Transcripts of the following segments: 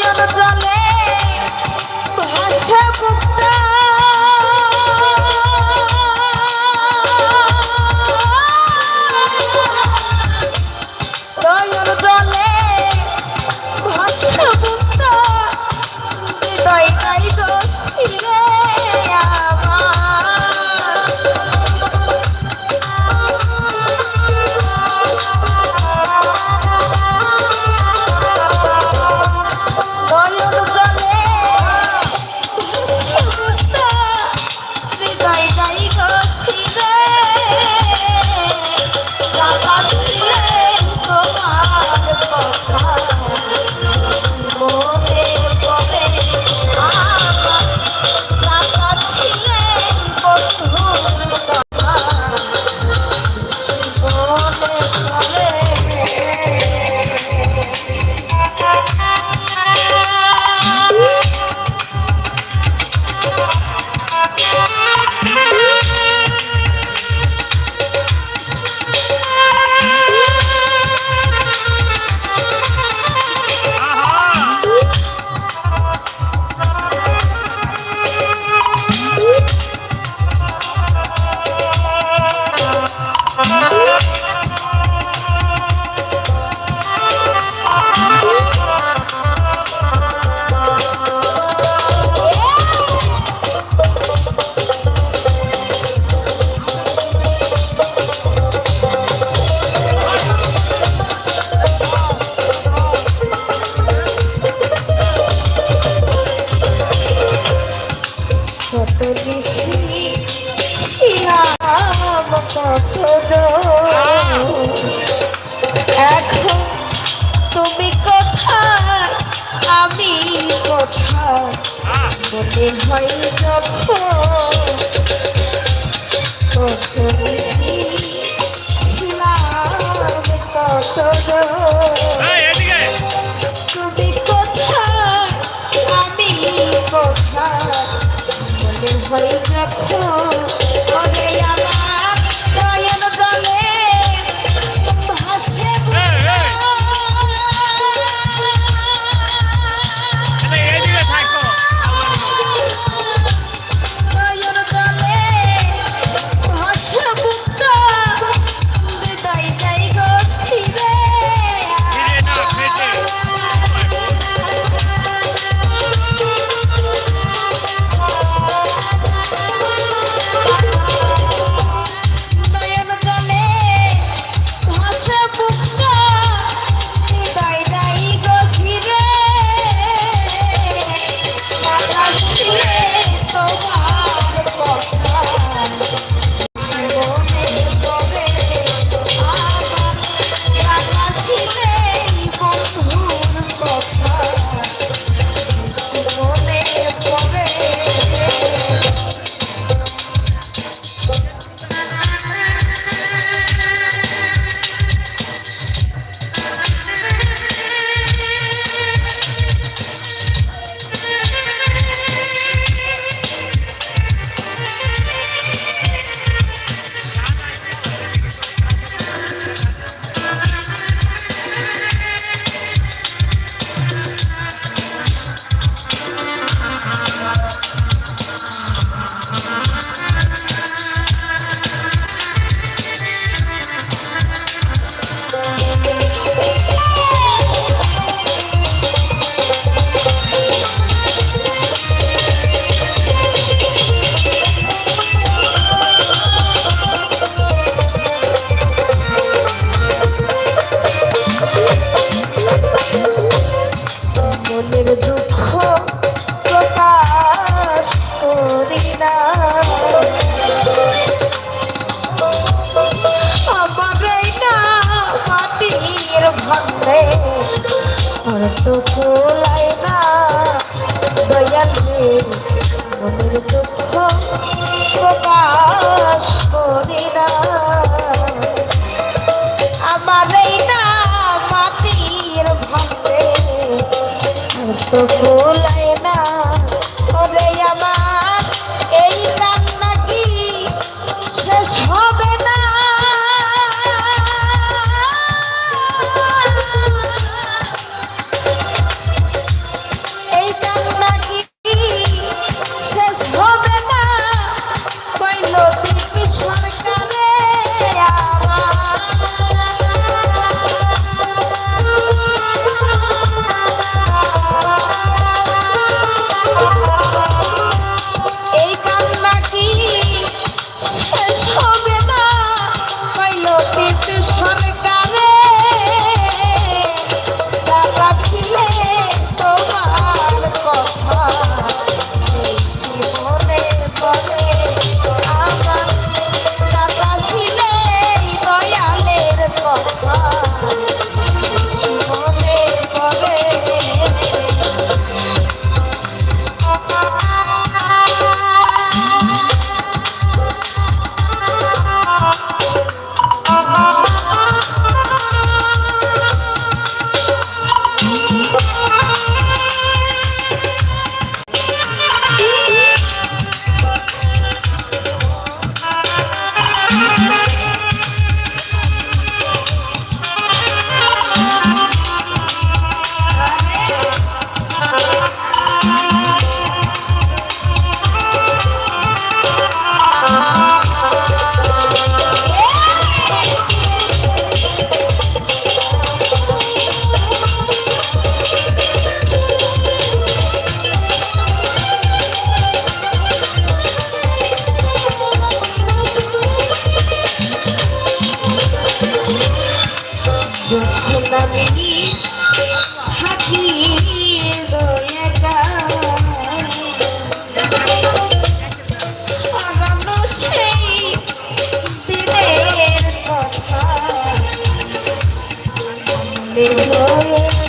নয়ন জলে ভাষা মুক্তা মনে হয় যখন কত তুমি কোথায় আমি কোথায় মনে হয় যখন আমার রে আর তো খোলাই না, দয়াল রে মনের দুঃখ প্রকাশ করি না। আমার এই না মাটির ভাবে আর তো খোলাই Happy birthday.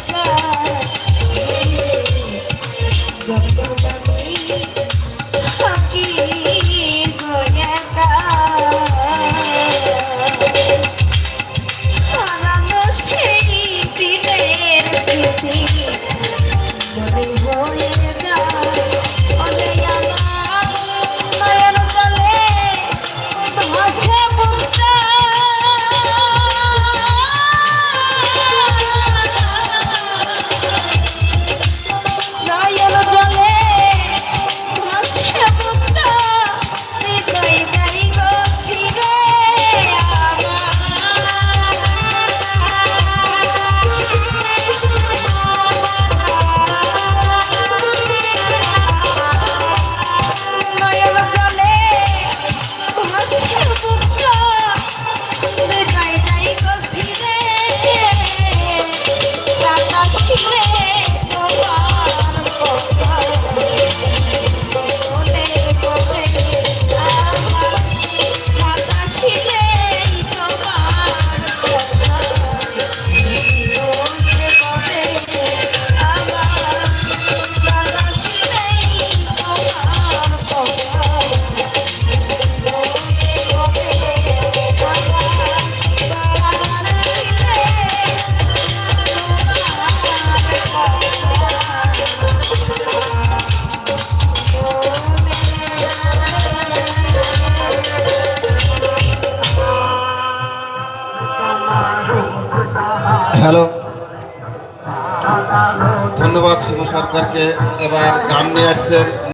সরকারকে এবার গান নিয়ে আসছেন।